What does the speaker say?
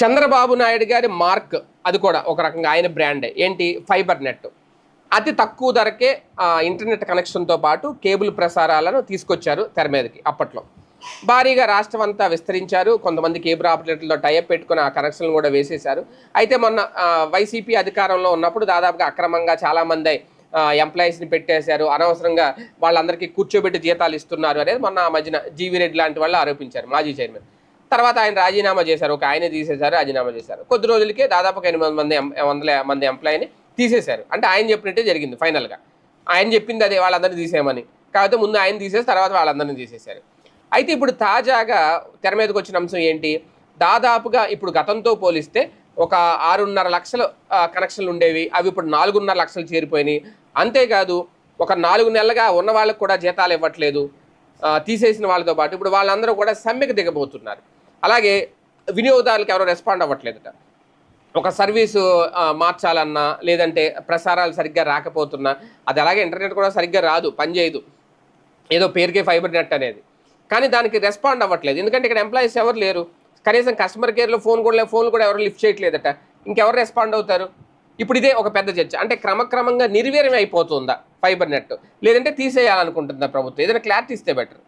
చంద్రబాబు నాయుడు గారి మార్క్ అది కూడా ఒక రకంగా ఆయన బ్రాండే. ఏంటి? Fibre net. అతి తక్కువ ధరకే ఇంటర్నెట్ కనెక్షన్తో పాటు కేబుల్ ప్రసారాలను తీసుకొచ్చారు తెర మీదకి అప్పట్లో. భారీగా రాష్ట్రం అంతా విస్తరించారు. కొంతమంది కేబుల్ ఆపరేటర్లతో టైప్ పెట్టుకుని ఆ కనెక్షన్లు కూడా వేసేశారు. అయితే మొన్న వైసీపీ అధికారంలో ఉన్నప్పుడు దాదాపుగా అక్రమంగా చాలామంది ఎంప్లాయీస్ని పెట్టేశారు. అనవసరంగా వాళ్ళందరికీ కూర్చోబెట్టి జీతాలు ఇస్తున్నారు అనేది మొన్న ఆ మధ్యన జీవీ రెడ్డి లాంటి వాళ్ళు ఆరోపించారు మాజీ చైర్మన్. తర్వాత ఆయన రాజీనామా చేశారు. ఒక ఆయన తీసేశారు రాజీనామా చేశారు. కొద్ది రోజులకే దాదాపుగా ఎనిమిది మంది వందల మంది ఎంప్లాయీని తీసేశారు. అంటే ఆయన చెప్పినట్టే జరిగింది ఫైనల్గా. ఆయన చెప్పింది అదే వాళ్ళందరినీ తీసేయమని. కాకపోతే ముందు ఆయన తీసేసి తర్వాత వాళ్ళందరినీ తీసేశారు. అయితే ఇప్పుడు తాజాగా తెర మీదకి వచ్చిన అంశం ఏంటి? దాదాపుగా ఇప్పుడు గతంతో పోలిస్తే ఒక ఆరున్నర లక్షల కనెక్షన్లు ఉండేవి. అవి ఇప్పుడు నాలుగున్నర లక్షలు చేరిపోయినాయి. అంతేకాదు ఒక నాలుగు నెలలుగా ఉన్న వాళ్ళకు కూడా జీతాలు ఇవ్వట్లేదు. తీసేసిన వాళ్ళతో పాటు ఇప్పుడు వాళ్ళందరూ కూడా సమ్మెకు దిగబోతున్నారు. అలాగే వినియోగదారులకు ఎవరో రెస్పాండ్ అవ్వట్లేదట. ఒక సర్వీసు మార్చాలన్నా లేదంటే ప్రసారాలు సరిగ్గా రాకపోతున్నా అది అలాగే ఇంటర్నెట్ కూడా సరిగ్గా రాదు పనిచేయదు ఏదో పేరుకే ఫైబర్ నెట్ అనేది. కానీ దానికి రెస్పాండ్ అవ్వట్లేదు. ఎందుకంటే ఇక్కడ ఎంప్లాయీస్ ఎవరు లేరు? కనీసం కస్టమర్ కేర్లో ఫోన్ కూడా లే- ఫోన్ కూడా ఎవరు లిఫ్ట్ చేయట్లేదట. ఇంకెవరు రెస్పాండ్ అవుతారు? ఇప్పుడు ఇదే ఒక పెద్ద చర్చ. అంటే క్రమక్రమంగా నిర్వీర్యం అయిపోతుందా ఫైబర్ నెట్ లేదంటే తీసేయాలనుకుంటుందా ప్రభుత్వం? ఏదైనా క్లారిటీ ఇస్తే బెటర్